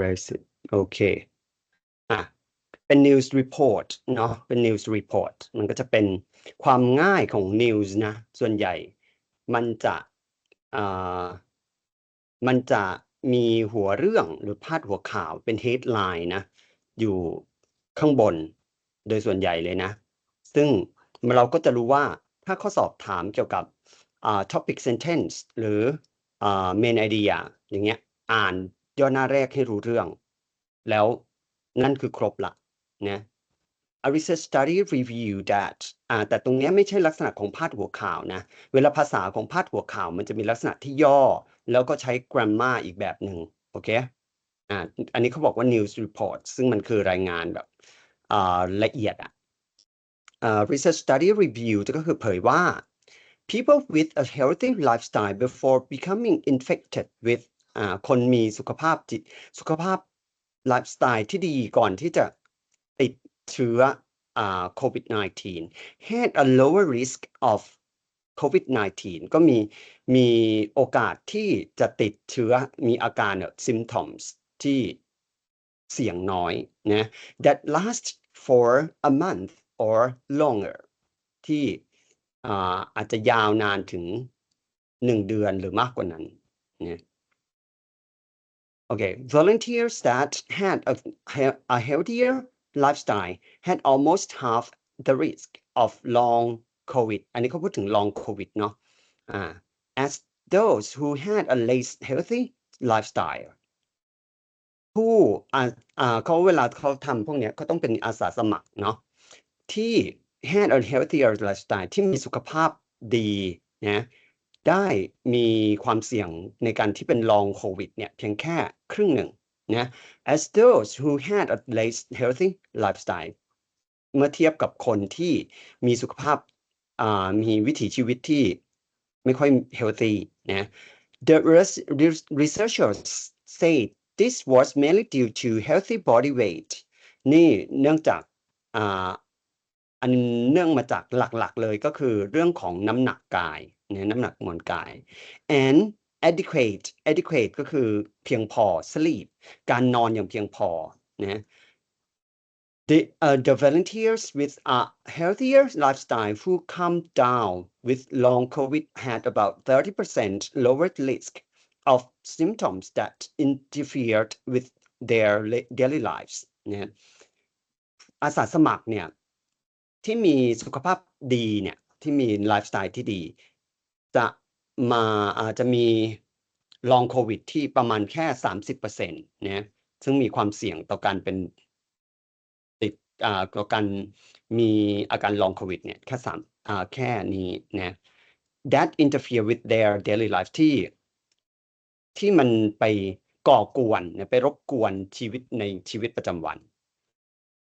resin โอเคอะเป็น news report เนาะเป็น news report มันก็จะเป็นความง่ายของ news นะ ส่วนใหญ่มันจะอ่ามันจะมีหัวเรื่องหรือพาดหัวข่าวเป็น headline นะ อยู่ข้างบนโดยส่วนใหญ่เลยนะ ซึ่งเราก็จะรู้ว่าถ้าข้อสอบถามเกี่ยวกับอ่า topic sentence หรืออ่า main idea อย่างเงี้ย อ่าน ย่อหน้าแรกให้รู้เรื่อง แล้วนั่นคือครบละนะ A research study review that อ่าแต่ตรงเนี้ยไม่ใช่ลักษณะของพาดหัวข่าวนะ เวลาภาษาของพาดหัวข่าว มันจะมีลักษณะที่ย่อ แล้วก็ใช้ grammar อีกแบบหนึ่งโอเคอ่าอันนี้เขาบอกว่า news report ซึ่งมันคือรายงานแบบอ่าละเอียดอะอ่า research study review ก็คือเผยว่า people with a healthy lifestyle before becoming infected with คนมีสุขภาพจิตสุขภาพไลฟ์สไตล์ที่ดีก่อนที่จะติดเชื้ออ่า COVID-19 had a lower risk of COVID-19 ก็มีมีโอกาสที่จะติดเชื้อมีอาการ symptoms ที่เสี่ยงน้อยนะ that last for a month or longer ที่อ่าอาจจะยาวนานถึงหนึ่งเดือนหรือมากกว่านั้นนะ Okay, volunteers that had a, he- a healthier lifestyle had almost half the risk of long COVID อันนี้เขาพูดถึง long COVID เนาะอ่า as those who had a less healthy lifestyle ผู้อ่าอ่าเขาเวลาเขาทำพวกเนี้ยเขาต้องเป็นอาสาสมัครเนาะที่ had a healthier lifestyle ที่มีสุขภาพดีนะ ได้มีความเสี่ยงในการที่เป็นลองโควิดเนี่ยเพียงแค่ครึ่งหนึ่งนะ as those who had a less healthy lifestyle เมื่อเทียบกับคนที่มีสุขภาพมีวิถีชีวิตที่ไม่ค่อย healthy นะ The res- res- researchers say this was mainly due to healthy body weight นี่เนื่องจากอ่าอันเนื่องมาจากหลักๆเลยก็คือเรื่องของน้ำหนักกาย นะน้ำหนักมวลกาย and adequate adequate ก็คือเพียงพอ sleep การนอนอย่างเพียงพอนะ The, uh, the volunteers with a healthier lifestyle who come down with long COVID had about 30% lower risk of symptoms that interfered with their daily lives นะอาสาสมัครเนี่ยที่มีสุขภาพดีเนี่ยที่มีไลฟ์สไตล์ที่ดี จะมาอาจจะมีลองโควิดที่ประมาณแค่ 30%นะซึ่งมีความเสี่ยงต่อการเป็นติดอ่าต่อการมีอาการลองโควิดเนี่ยแค่สามอ่าแค่นี้นะ that interfere with their daily life ที่ ที่มันไปก่อกวนนะไปรบกวนชีวิตในชีวิตประจำวัน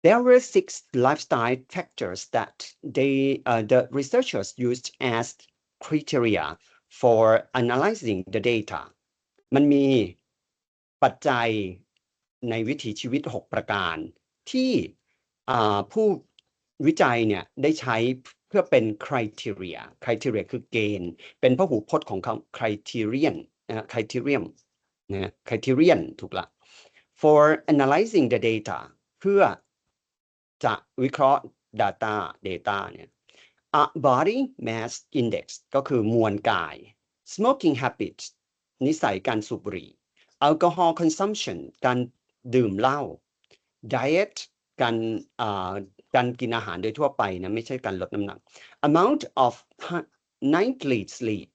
There were six lifestyle factors that they, uh, the researchers used as criteria for analyzing the data มันมีปัจจัยในวิถีชีวิต 6 ประการ ที่ผู้วิจัยเนี่ยได้ใช้เพื่อเป็น criteria criteria คือเกณฑ์ เป็นพหูพจน์ของคำ criterion นะ criterion นะ criterion ถูกละ for analyzing the data เพื่อจะวิเคราะห์ data data เนี่ย a body mass index ก็คือมวลกาย smoking habits นิสัยการสูบบุหรี่ alcohol consumption การดื่มเหล้า diet การอ่าการกินอาหารโดยทั่วไปนะไม่ใช่การลดน้ำหนัก amount of nightly sleep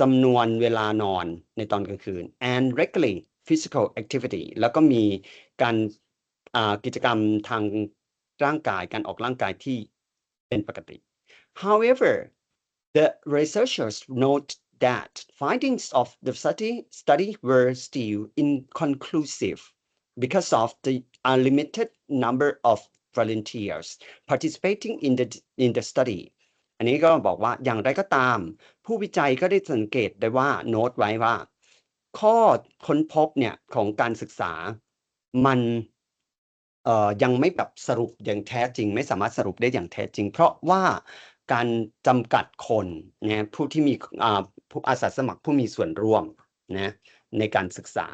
จำนวนเวลานอนในตอนกลางคืน and regularly physical activity แล้วก็มีการอ่ากิจกรรมทางร่างกายการออกร่างกายที่เป็นปกติ However, the researchers note that findings of the study, study were still inconclusive because of the unlimited number of volunteers participating in the, in the study. อันนี้ก็บอกว่าอย่างไรก็ตาม ผู้วิจัยก็ได้สังเกตได้ว่าโน้ตไว้ว่า ข้อค้นพบเนี่ยของการศึกษา มันเอ่อยังไม่แบบสรุปอย่างแท้จริง ไม่สามารถสรุปได้อย่างแท้จริง เพราะว่า การจำกัดคนนะผู้ที่มีผู้อาสาสมัครผู้มีส่วนร่วมนะในการศึกษา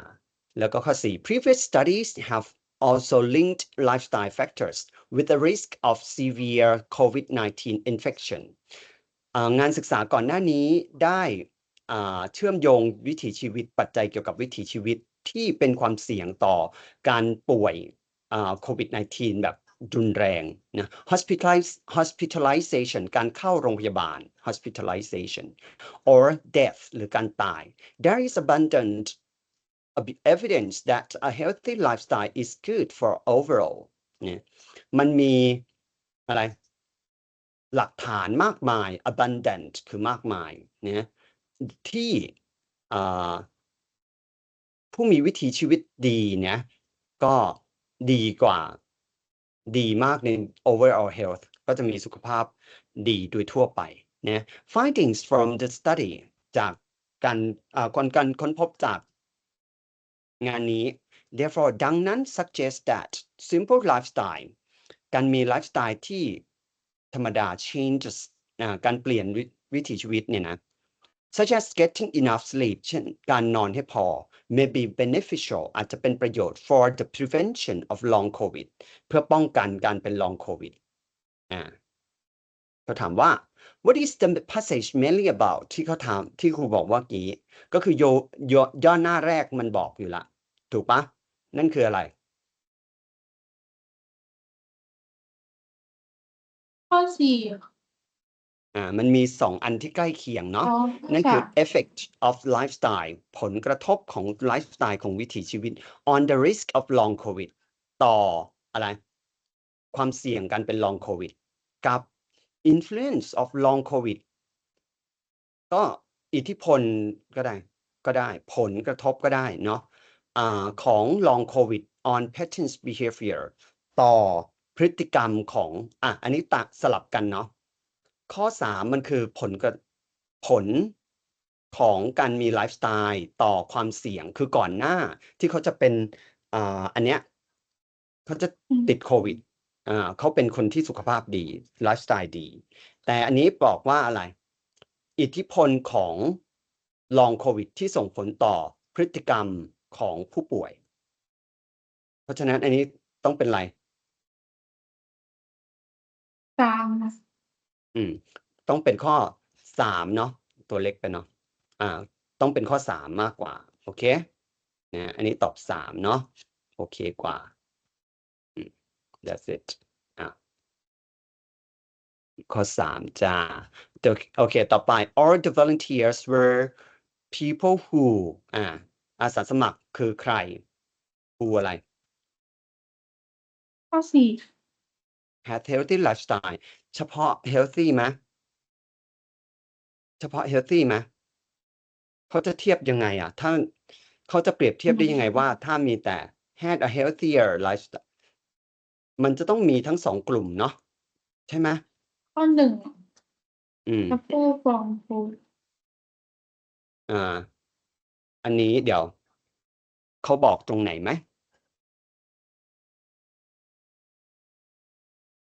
แล้วก็ข้อ 4 previous studies have also linked lifestyle factors with the risk of severe COVID-19 infection งานศึกษาก่อนหน้านี้ได้เชื่อมโยงวิถีชีวิตปัจจัยเกี่ยวกับวิถีชีวิตที่เป็นความเสี่ยงต่อการป่วยโควิด -19 แบบ รุนแรงนะ hospitaliz hospitalization การเข้าโรงพยาบาล hospitalization or death หรือการตาย there is abundant evidence that a healthy lifestyle is good for overall เนี่ยมันมีอะไรหลักฐานมากมาย abundant คือมากมายเนี่ยที่ผู้มีวิถีชีวิตดีเนี่ยก็ดีกว่า ดีมากใน overall health ก็จะมีสุขภาพดีโดยทั่วไปนะ findings from the study จากการคนการค้นพบจากงานนี้ therefore ดังนั้น suggest that simple lifestyle การมีไลฟ์สไตล์ที่ธรรมดา changes การเปลี่ยนวิวิถีชีวิตเนี่ยนะ such as getting enough sleep เช่นการนอนให้พอ may be beneficial อาจจะเป็นประโยชน์ for the prevention of long covid เพื่อป้องกันการเป็น long covid อ่าเขาถามว่า what is the passage mainly about ที่เขาถามที่ครูบอกว่ากี้ ก็คือโยยย่อหน้าแรกมันบอกอยู่ละ ถูกปะนั่นคืออะไร ข้อสี่ อ่ามันมีสองอันที่ใกล้เคียงเนาะอ๋อนั่นคือค่ะ effect of lifestyle ผลกระทบของไลฟ์สไตล์ของวิถีชีวิต on the risk of long covid ต่ออะไร ความเสี่ยงการเป็น long covid กับ influence of long covid ก็อิทธิพลก็ได้ก็ได้ ผลกระทบก็ได้เนาะอ่าของ long covid on patient behavior ต่อพฤติกรรมของอะอันนี้ตักสลับกันเนาะ ข้อสามมันคือผลกระผลของการมีไลฟ์สไตล์ต่อความเสี่ยงคือก่อนหน้าที่เขาจะเป็นอ่าอันเนี้ยเขาจะอืมติดโควิดอ่าเขาเป็นคนที่สุขภาพดีไลฟ์สไตล์ดี แต่อันนี้บอกว่าอะไร อิทธิพลของลองโควิดที่ส่งผลต่อพฤติกรรมของผู้ป่วย เพราะฉะนั้นอันนี้ต้องเป็นอะไรสามค่ะ อืม ต้องเป็นข้อสามเนาะตัวเล็กไปเนาะอ่า ต้องเป็นข้อสามมากกว่า โอเคนะอันนี้ตอบสามเนาะโอเคกว่าอืม that's it อะข้อสามจ้าโอเค ต่อไป all the volunteers were people who อ่าอาสาสมัครคือใคร who อะไร ข้อสี่ had healthy lifestyle เฉพาะ healthy ไหมเฉพาะ healthy ไหมเขาจะเทียบยังไงอะ ถ้าเขาจะเปรียบเทียบได้ยังไงว่า ถ้ามีแต่ had a healthier lifestyle มันจะต้องมีทั้งสองกลุ่มเนาะใช่ไหมข้อหนึ่งอืม suffer from food อ่า อันนี้เดี๋ยว เขาบอกตรงไหนไหม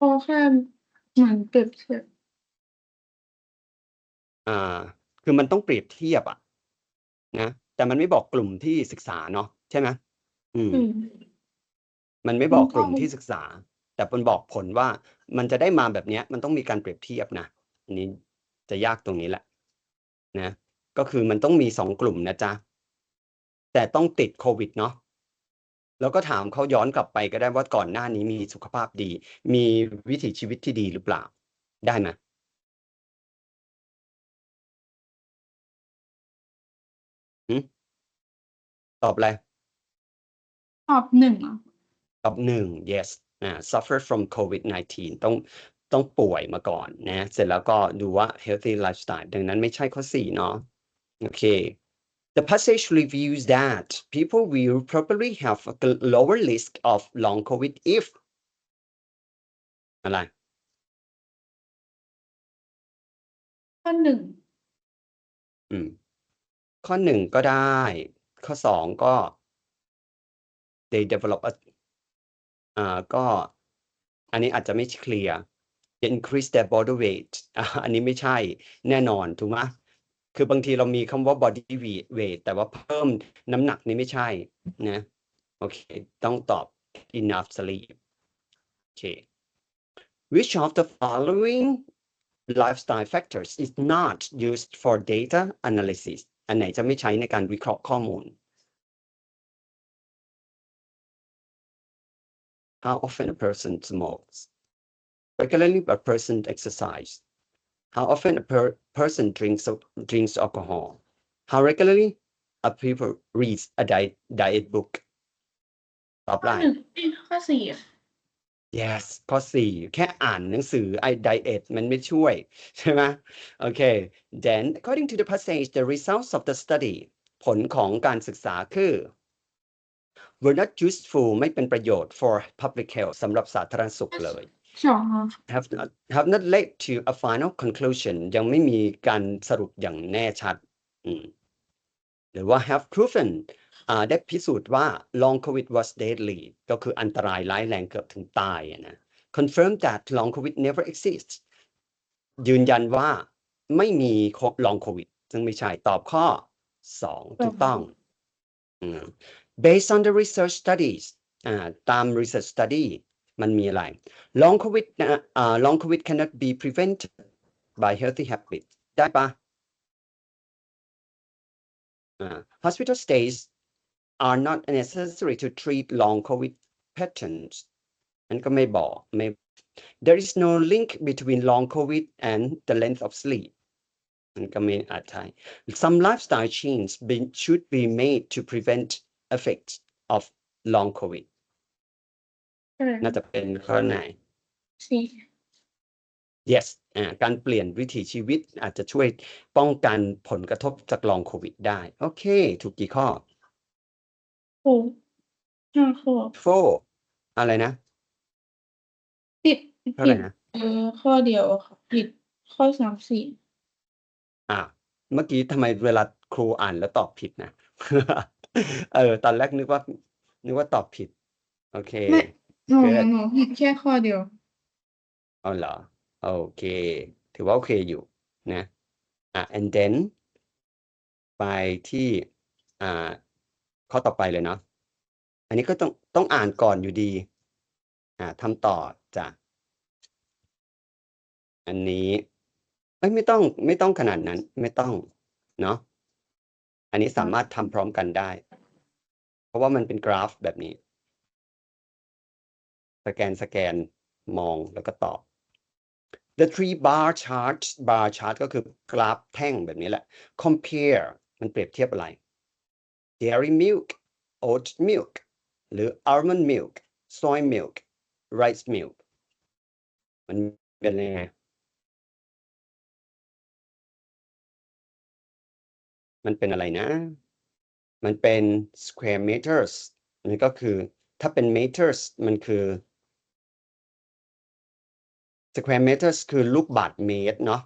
เพราะแค่เหมือนเปรียบเทียบอ่า คือมันต้องเปรียบเทียบอะนะ แต่มันไม่บอกกลุ่มที่ศึกษาเนาะใช่ไหมอืม อืมมันไม่บอกมันก็กลุ่มที่ศึกษา แต่มันบอกผลว่ามันจะได้มาแบบเนี้ย มันต้องมีการเปรียบเทียบนะอันนี้จะยากตรงนี้แหละนะ ก็คือมันต้องมีสองกลุ่มนะจ๊ะ แต่ต้องติดโควิดเนาะ แล้วก็ถามเขาย้อนกลับไปก็ได้ว่าก่อนหน้านี้มีสุขภาพดี มีวิถีชีวิตที่ดีหรือเปล่า ได้ไหมหึตอบอะไร ตอบหนึ่งอะตอบหนึ่ง yes นะ suffer from COVID-19 ต้องต้องป่วยมาก่อนนะ เสร็จแล้วก็ดูว่า healthy lifestyle ดังนั้นไม่ใช่ข้อสี่เนาะโอเค The passage reviews that people will probably have a gl- lower risk of long COVID if อะไรข้อหนึ่งอืม ข้อหนึ่งก็ได้ ข้อสองก็ they develop a อ่าก็ อันนี้อาจจะไม่เคลียร์ increase their body weight อ่าอันนี้ไม่ใช่แน่นอน ถูกไหม คือบางทีเรามีคำว่า body weight แต่ว่าเพิ่มน้ำหนักนี่ไม่ใช่นะโอเค ต้องตอบ enough sleep โอเค which of the following lifestyle factors is not used for data analysis อันไหนจะไม่ใช้ในการวิเคราะห์ข้อมูล How often a person smokes? Regularly, a person exercise. How often a per- person drinks drinks alcohol? How regularly a people reads a diet diet book? ตอบข้อได้ หนึ่งเอ้ยข้อสี่อะ yes ข้อสี่แค่อ่านหนังสือไอ้ diet มันไม่ช่วย ใช่ไหมโอเค then according to the passage the results of the study ผลของการศึกษาคือ were not useful ไม่เป็นประโยชน์ for public health สำหรับสาธารณสุขเลย สองอะ have not have not led to a final conclusion ยังไม่มีการสรุปอย่างแน่ชัดอืมหรือว่า have proven อ่าได้พิสูจน์ว่า long covid was deadly ก็คืออันตรายร้ายแรงเกือบถึงตายอะนะ confirm that long covid never exists ยืนยันว่าไม่มี long covid ซึ่งไม่ใช่ตอบข้อสองถูกต้องอืม based on the research studies อ่าตาม research study มันมีอะไร long covid นะอ่า long covid cannot be prevented by healthy habits ได้ปะอ่า hospital stays are not necessary to treat long covid patterns มันก็ไม่บอกไม่ there is no link between long covid and the length of sleep มันก็ไม่อาจใช่ some lifestyle changes be, should be made to prevent effects of long covid ใช่ น่าจะเป็นข้อไหน สี่ yes อ่าการเปลี่ยนวิถีชีวิตอาจจะช่วยป้องกันผลกระทบจากลองโควิดได้ โอเค ถูกกี่ข้อ หกห้าข้อ four อะไรนะผิดเท่าไหผิร่ดนะ เออข้อเดียวอะค่ะผิดข้อสามสี่อ่าเมื่อกี้ทำไมเวลาครูอ่านแล้วตอบผิดนะ เออ ตอนแรกนึกว่า นึกว่าตอบผิด โอเค ไม่ หนู Good หนูผิดแค่ข้อเดียว เอาเหรอโอเค ถือว่าโอเคอยู่นะอะ and then ไปที่อ่าข้อต่อไปเลยเนาะอันนี้ก็ต้องต้องอ่านก่อนอยู่ดีอ่าทำต่อจ้ะอันนี้เอ้ยไม่ต้องไม่ต้องขนาดนั้นไม่ต้องเนาะอันนี้สามารถทำพร้อมกันได้ เพราะว่ามันเป็นกราฟแบบนี้ สแกนสแกนมองแล้วก็ตอบ the three bar chart bar chart ก็คือกราฟแท่งแบบนี้แหละ compare มันเปรียบเทียบอะไร dairy milk oat milk หรือ almond milk soy milk rice milk มันเป็นยังไง มันเป็นอะไรนะ มันเป็น square meters มันก็คือถ้าเป็น meters มันคือ square meters คือลูกบาทเมตรเนาะ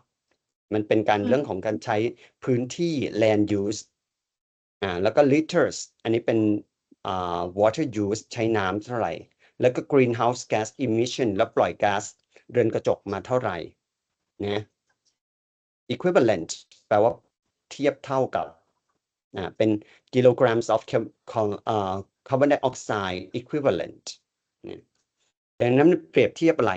มันเป็นการอืมเรื่องของการใช้พื้นที่ land use อ่าแล้วก็ liters อันนี้เป็นอ่า water use ใช้น้ำเท่าไหร่ แล้วก็ greenhouse gas emission แล้วปล่อยก๊าซเรือนกระจกมาเท่าไหร่นะ equivalent แปลว่าเทียบเท่ากับอ่าเป็น kilograms of cam- co- อ่า carbon dioxide equivalent เนี่ยดังนั้นมันเปรียบเทียบอะไร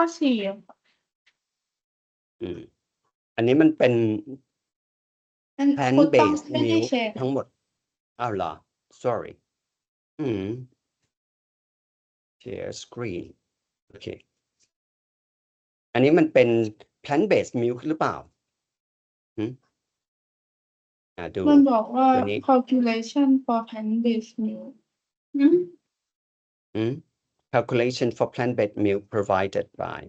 ข้อสี่อะค่ะอืมอันนี้มันเป็นอัน plant คุณต้อง based ไม่ได้ milk แชร์ทั้งหมด อ้าวเหรอ sorry อืม share screen โอเค อันนี้มันเป็น plant based milk หรือเปล่าหืมอ่าดู มันบอกว่า ตัวนี้ calculation for plant-based milk อืม อืม calculation for plant-based milk provided by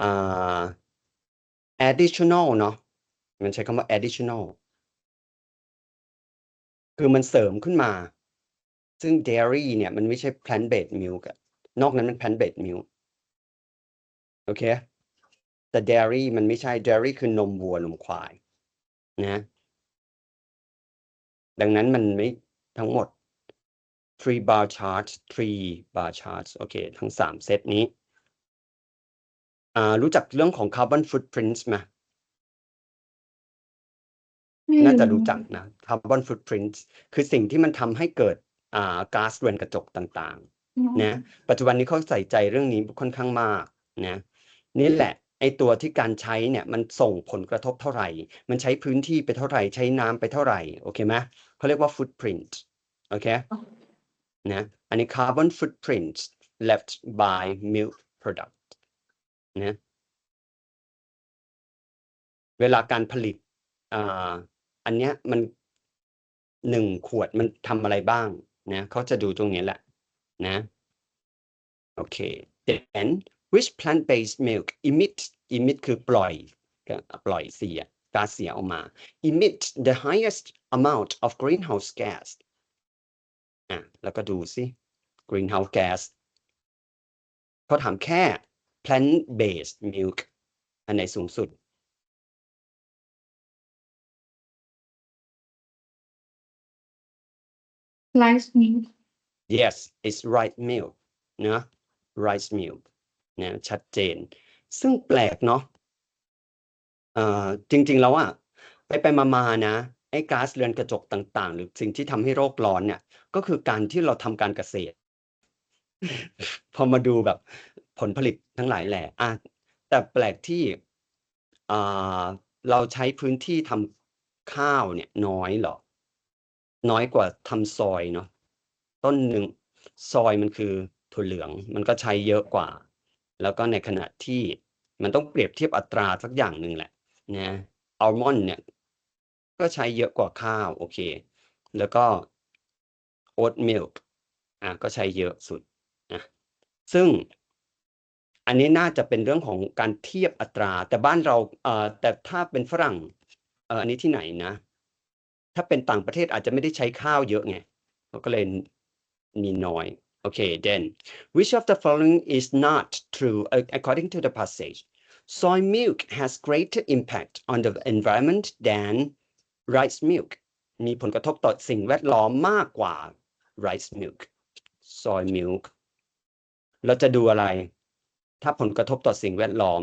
อ่า additional เนาะมันใช้คำว่า additional คือมันเสริมขึ้นมา ซึ่ง dairy เนี่ย มันไม่ใช่ plant-based milk นอกนั้นมัน plant-based milk โอเค แต่ dairy มันไม่ใช่ dairy คือนมวัวนมควาย นะ ดังนั้นมันไม่ทั้งหมด three bar charts three bar charts โอเคทั้งสามเซตนี้อ่ารู้จักเรื่องของ carbon footprints ไหมไม่น่าจะรู้จักนะ carbon footprints คือสิ่งที่มันทำให้เกิดอ่าก๊าซเรือนกระจกต่างๆนะปัจจุบันนี้เขาใส่ใจเรื่องนี้ค่อนข้างมากนะนี่แหละไอตัวที่การใช้เนี่ยมันส่งผลกระทบเท่าไหร่ มันใช้พื้นที่ไปเท่าไหร่ ใช้น้ำไปเท่าไหร่ โอเคไหมเขาเรียกว่า footprint โอเค นะอันนี้ carbon footprint left by milk product นะเวลาการผลิตอ่าอันเนี้ยมันหนึ่งขวดมันทำอะไรบ้างนะเขาจะดูตรงนี้แหละนะโอเค then which plant-based milk emit emit คือปล่อยปล่อยเสียก๊าซเสียออกมา emit the highest amount of greenhouse gas อะแล้วก็ดูสิ greenhouse gas เขาถามแค่ plant-based milk อันไหนสูงสุดไลซ์มิล yes it's rice milk นะ rice milk นะชัดเจน ซึ่งแปลกเนาะเอ่อจริง ๆ แล้วอะไปไปมามาๆนะ ไอ้ก๊าซเรือนกระจกต่าง ๆ หรือสิ่งที่ทำให้โลกร้อนเนี่ย ก็คือการที่เราทำการเกษตร พอมาดูแบบผลผลิตทั้งหลายแหละอะแต่แปลกที่อ่าเราใช้พื้นที่ทำข้าวเนี่ย น้อยเหรอ น้อยกว่าทำซอยเนาะต้นหนึ่งซอยมันคือถั่วเหลืองมันก็ใช้เยอะกว่า แล้วก็ในขณะที่มันต้องเปรียบเทียบอัตราสักอย่างหนึ่งแหละนะอัลมอนด์เนี่ย ก็ใช้เยอะกว่าข้าวโอเค แล้วก็โอ๊ตมิลค์อะก็ใช้เยอะสุดนะซึ่งอันนี้น่าจะเป็นเรื่องของการเทียบอัตรา แต่บ้านเราเอ่อแต่ถ้าเป็นฝรั่งเอ่ออันนี้ที่ไหนนะ ถ้าเป็นต่างประเทศอาจจะไม่ได้ใช้ข้าวเยอะไงเขาก็เลยมีน้อย โอเค then which of the following is not true according to the passage soy milk has greater impact on the environment than rice milk มีผลกระทบต่อสิ่งแวดล้อมมากกว่า rice milk soy milk เราจะดูอะไร ถ้าผลกระทบต่อสิ่งแวดล้อม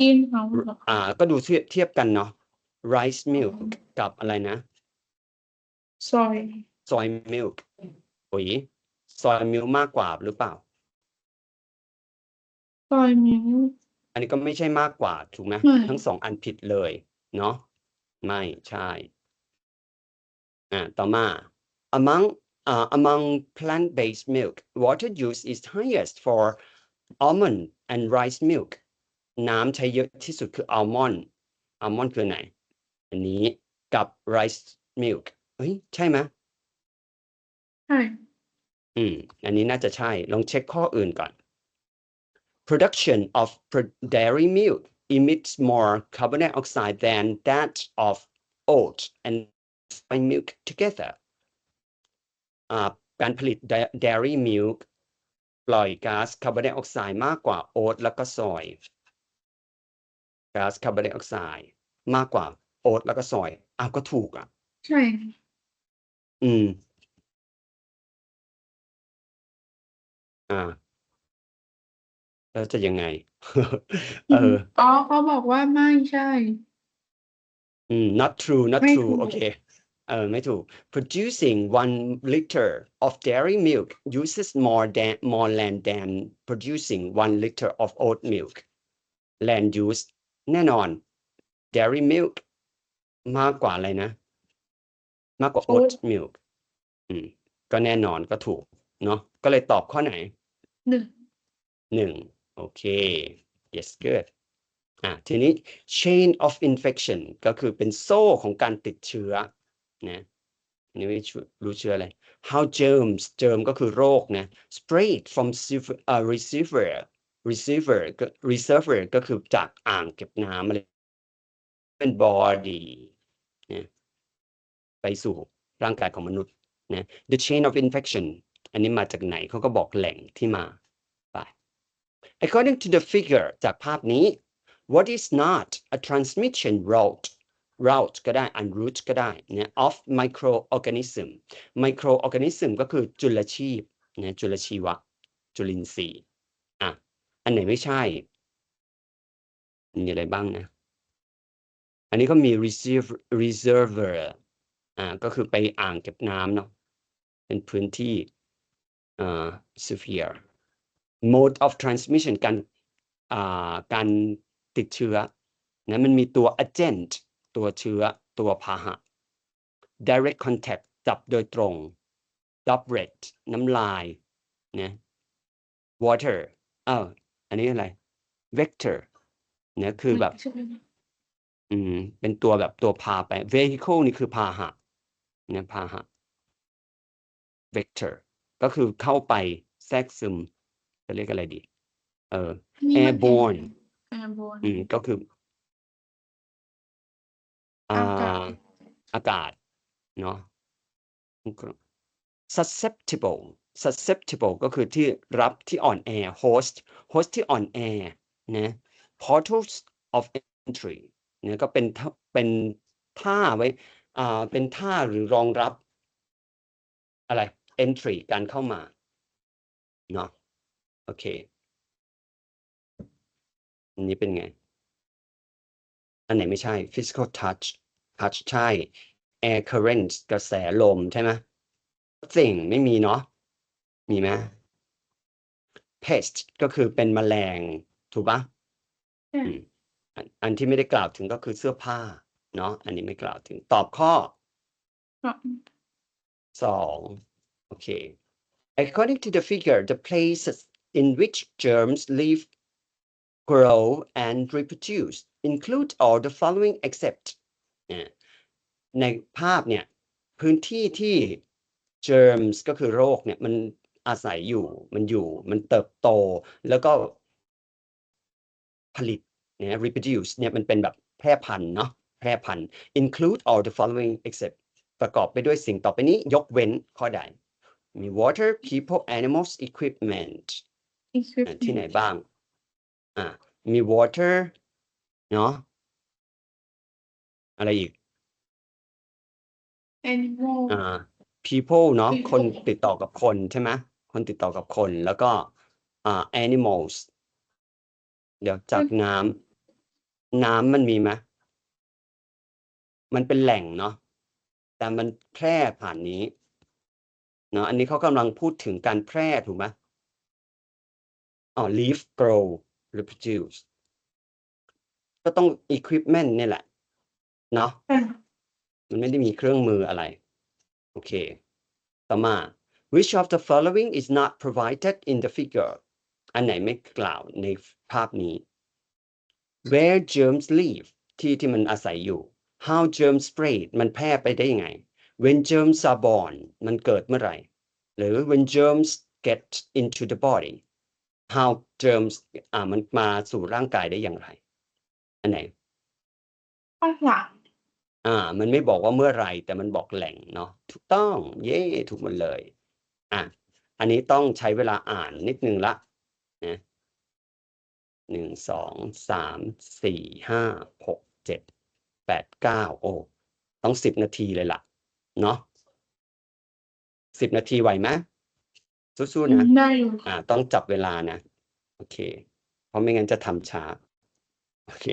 กินเฮาส์เหรออ่า ก็ดูเทียบเทียบกันเนาะ rice milk กับอะไรนะซอย soy milk โอ้ย soy milk มากกว่าหรือเปล่าซอยมิล อันนี้ก็ไม่ใช่มากกว่าถูกไหมไม่ทั้งสองอันผิดเลย เนาะไม่ใช่อ่าต่อมา among uh, among plant-based milk water use is highest for almond and rice milk น้ำใช้เยอะที่สุดคือ almond almond คือไหน อันนี้กับ rice milk เฮ้ย ใช่ไหมใช่ อืม อันนี้น่าจะใช่ ลองเช็คข้ออื่นก่อน production of pro- dairy milk emits more carbon dioxide than that of oat and soy milk together อ่าการผลิต da- dairy milk ปล่อยก๊าซคาร์บอนไดออกไซด์มากกว่าโอ๊ตแล้วก็ซอยก๊าซคาร์บอนไดออกไซด์มากกว่าโอ๊ตแล้วก็ซอยอ้าวก็ถูกอะ ใช่ อืม อ่า แล้วจะยังไง เออ อ๋อเขาบอกว่าไม่ใช่ อืม not true not ไม่ true ถูก โอเค เออไม่ถูก producing one liter of dairy milk uses more than more land than producing one liter of oat milk land use แน่นอน dairy milk มากกว่าอะไรนะ มากกว่า oat Oat milk อืม ก็แน่นอนก็ถูก เนาะก็เลยตอบข้อไหนหนึ่งหนึ่ง โอเค yes good อะทีนี้ chain of infection ก็คือเป็นโซ่ของการติดเชื้อนะนี่ไม่รู้เชื้ออะไร how germs germ ก็คือโรคนะ spread from receiver receiver receiver ก็คือจากอ่างเก็บน้ำอะไรเป็น body นะไปสู่ร่างกายของมนุษย์นะ the chain of infection อันนี้มาจากไหนเขาก็บอกแหล่งที่มา according to the figure จากภาพนี้ what is not a transmission route route ก็ได้ and route ก็ได้เนี่ย of microorganism microorganism ก็คือจุลชีพเนี่ยจุลชีวะ จุลินทรีย์อะอันไหนไม่ใช่ มีอะไรบ้างนะ อันนี้ก็มี reserve reservoir อ่าก็คือไปอ่างเก็บน้ำเนาะเป็นพื้นที่อ่า sphere mode of transmission การอ่าการติดเชื้อนะมันมีตัว agent ตัวเชื้อตัวพาหะ direct contact จับโดยตรง droplet น้ำลายนะ water อ้าวอันนี้อะไร vector เนี่ยคือแบบใช่ไหมอืม เป็นตัวแบบตัวพาไป vehicle นี่คือพาหะเนี่ยพาหะ vector ก็คือเข้าไปแทรกซึม จะเรียกอะไรดี เออนี่มัน airborne airborne อืมก็คืออ่อากาาศอากาศ เนาะ susceptible susceptible ก็คือที่รับที่อ่อนแอ host host ที่อ่อนแอนะ portals of entry เนี่ยก็เป็นท่าเป็นท่าไว้อ่าเป็นท่าหรือรองรับ อะไร entry การเข้ามาเนาะ โอเค อันนี้เป็นไง อันไหนไม่ใช่ physical touch touch ใช่ air current กระแสลมใช่ไหมสิ่งไม่มีเนาะ มีไหม pest ก็คือเป็นแมลง ถูกปะใช่อืมอันอันที่ไม่ได้กล่าวถึงก็คือเสื้อผ้า เนาะ อันนี้ไม่กล่าวถึง ตอบข้อเพราะสองโอเค according to the figure the places in which germs live grow and reproduce include all the following except ในภาพเนี่ยพื้นที่ที่ germs ก็คือโรคเนี่ยมันอาศัยอยู่มันอยู่มันเติบโตแล้วก็ผลิตเนี่ย reproduce เนี่ยมันเป็นแบบแพร่พันธุ์เนาะแพร่พันธุ์ include all the following except ประกอบไปด้วยสิ่งต่อไปนี้ยกเว้นข้อใดมี water people animals equipment ที่ไหนบ้าง อ่า มี water เนาะอะไรอีกแอนิมอลอ่า people เนาะ people คนติดต่อกับคนใช่ไหมคนติดต่อกับคนแล้วก็อ่า animals เดี๋ยวจากน้ำน้ำมันมีไหมมันเป็นแหล่งเนาะแต่มันแพร่ผ่านนี้เนาะอันนี้เขากำลังพูดถึงการแพร่ถูกไหม อ๋อ leaf grow reproduce ก็ต้อง equipment เนี่ยแหละ เนาะอะมันไม่ได้มีเครื่องมืออะไร โอเค ต่อมา which of the following is not provided in the figure อันไหนไม่กล่าวในภาพนี้ where germs live ที่ที่มันอาศัยอยู่ how germs spread มันแพร่ไปได้ยังไง when germs are born มันเกิดเมื่อไหร่ หรือ when germs get into the body how germs อ่ามันมาสู่ร่างกายได้อย่างไร อันไหนข้างหลังอ่า มันไม่บอกว่าเมื่อไหรแต่มันบอกแหล่งเนาะถูกต้อง เย่ถูกหมดเลย อะอันนี้ต้องใช้เวลาอ่านนิดนึงละนะหนึ่งสองสามสี่ห้าหกเจ็ดแปดเก้าโอ้ต้องสิบนาทีเลยล่ะ เนาะสิบนาทีไหวไหม สู้ๆนะได้อยู่อ่า ต้องจับเวลานะ โอเค เพราะไม่งั้นจะทำช้า โอเค